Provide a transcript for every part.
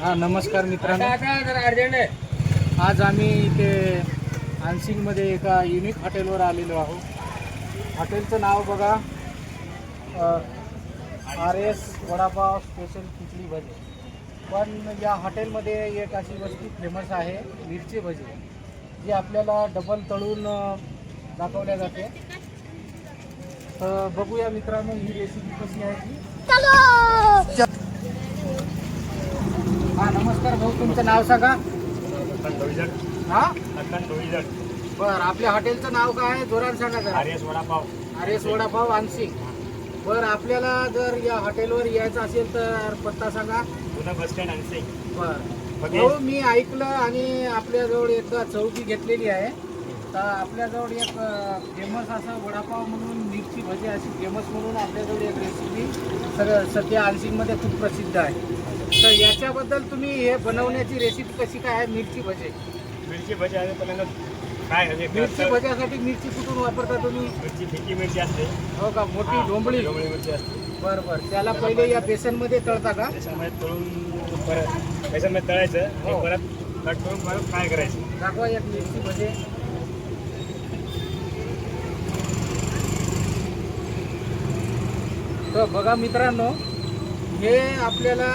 हा नमस्कार मित्रांनो. आज आम्ही इथे आनसिंगमध्ये एका युनिक हॉटेलवर आलेलो आहोत. हॉटेलचं नाव बघा. R S vada pav special khichdi bhaji. पण या हॉटेलमध्ये एक अशी वस्तू फेमस आहे मिरची भजी. जी आपल्याला डबल तळून दाखवल्या जाते. तर बघूया मित्रांनो ही रेसिपी कशी आहे ती. हा नमस्कार भाऊ तुमचं नाव सांगा. हा? बर आपल्या हॉटेलचं नाव काय आहे? जोरात सांगा जरा. आर्यस वडापाव. आर एस वडापाव आनसिंग बर आपल्याला जर या हॉटेलवर यायचं असेल तर पत्ता सांगा. जुनं बस स्टँड आणसे. बर. भाऊ मी ऐकलं आणि आपल्याजवळ एकदा चौकी घेतलेली आहे. तर आपल्याजवळ एक फेमस असं वडापाव म्हणून मिरची भजी अशी फेमस म्हणून आपल्याजवळ एक रेसिपी सगळं सध्या आनसिंगमध्ये खूप प्रसिद्ध आहे. तर याच्याबद्दल तुम्ही हे बनवण्याची रेसिपी कशी काय आहे? मिरची भजी. मिरची भजी आहे पहिल्यांदा काय म्हणजे मिरची भज्यासाठी मिरची कुठून वापरता तुम्ही? मिरची फिकी मिरची असते. हो का? मोठी डोंबळी. डोंबळी मिरची असते. बर बर. त्याला पहिले या बेसनमध्ये तळता का? त्याच्यामध्ये तळून परत त्याच्यामध्ये तळायचं. हो. आणि परत कट करून परत फ्राय करायचं. दाखवा एक मिरची भजे. तर बघा मित्रांनो हे आपल्याला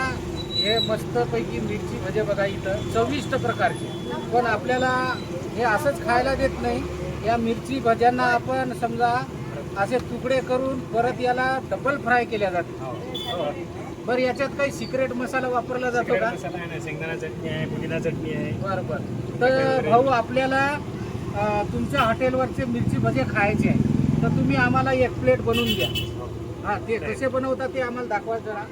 हे मस्तपैकी मिरची भजे बघा इथं चविष्ट प्रकारचे. पण आपल्याला हे असंच खायला देत नाही. या मिरची भज्यांना आपण समजा असे तुकडे करून परत याला डबल फ्राय केल्या जाते हो. बरं याच्यात काही सिक्रेट मसाला वापरला जातो का? शेंगदाणा चटणी आहे पुदिना चटणी आहे. बर बर. तर भाऊ आपल्याला तुमच्या हॉटेलवरचे मिरची भजे खायचे आहे तर तुम्ही आम्हाला एक प्लेट बनवून द्या. हा. ते कसे बनवतात ते आम्हाला दाखवा जरा.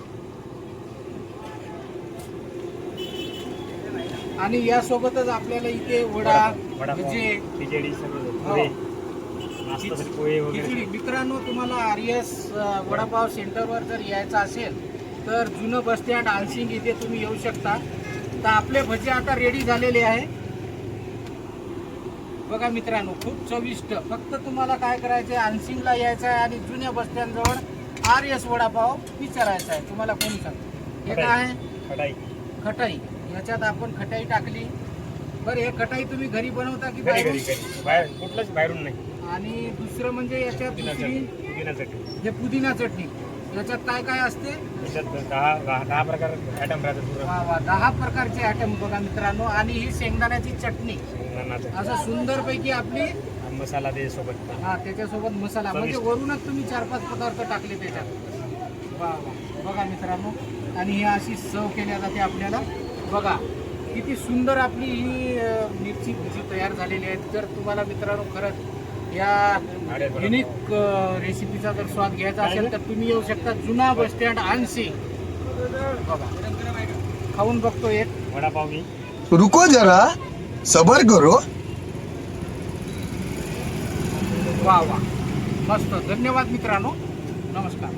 आणि यासोबतच आपल्याला इथे वडा भजे खिचडी हो. खिचडी मित्रांनो तुम्हाला आर एस वडापाव सेंटरवर जर यायचं असेल तर जुनं बस स्टँड आनसिंग इथे तुम्ही येऊ शकता. तर आपले भजे आता रेडी झालेले आहे. बघा मित्रांनो खूप चविष्ट. फक्त तुम्हाला काय करायचं आहे आनसिंगला यायचं आहे आणि जुन्या बस स्टँड जवळ आर एस वडापाव विचारायचा आहे तुम्हाला कोणी सांगतो? हे काय आहे? कढाई खटाई. याच्यात आपण खटाई टाकली. बरं हे खटाई तुम्ही घरी बनवता की घरी बाहेरून? घरी बाहेर कुठलंच बाहेरून नाही. आणि दुसरं म्हणजे याच्यात दुसरी? हे पुदिना चटणी. याच्यात काय काय असते? त्याच्यात दहा दहा दहा प्रकार आयटम राहतात पुरं वा वा दहा प्रकारचे आयटम बघा मित्रांनो. आणि ही शेंगदाण्याची चटणी. असं सुंदर पैकी आपली मसाला दे सोबत हा त्याच्यासोबत मसाला. म्हणजे चविष्ट. वरूनच तुम्ही चार पाच पदार्थ टाकले त्याच्यात. वा वा. बघा मित्रांनो. आणि ही अशी सर्व केल्या जाते आपल्याला. बघा किती सुंदर आपली ही मिरची भजी तयार झालेली आहे. जर तुम्हाला मित्रांनो खरंच या. युनिक रेसिपीचा जर स्वाद घ्यायचा असेल तर तुम्ही येऊ शकता जुना बस स्टँड आणसी बघा खाऊन बघतो एक. वडापाव घे रुको जरा सबर करो. वा वा. मस्त. धन्यवाद मित्रांनो. नमस्कार.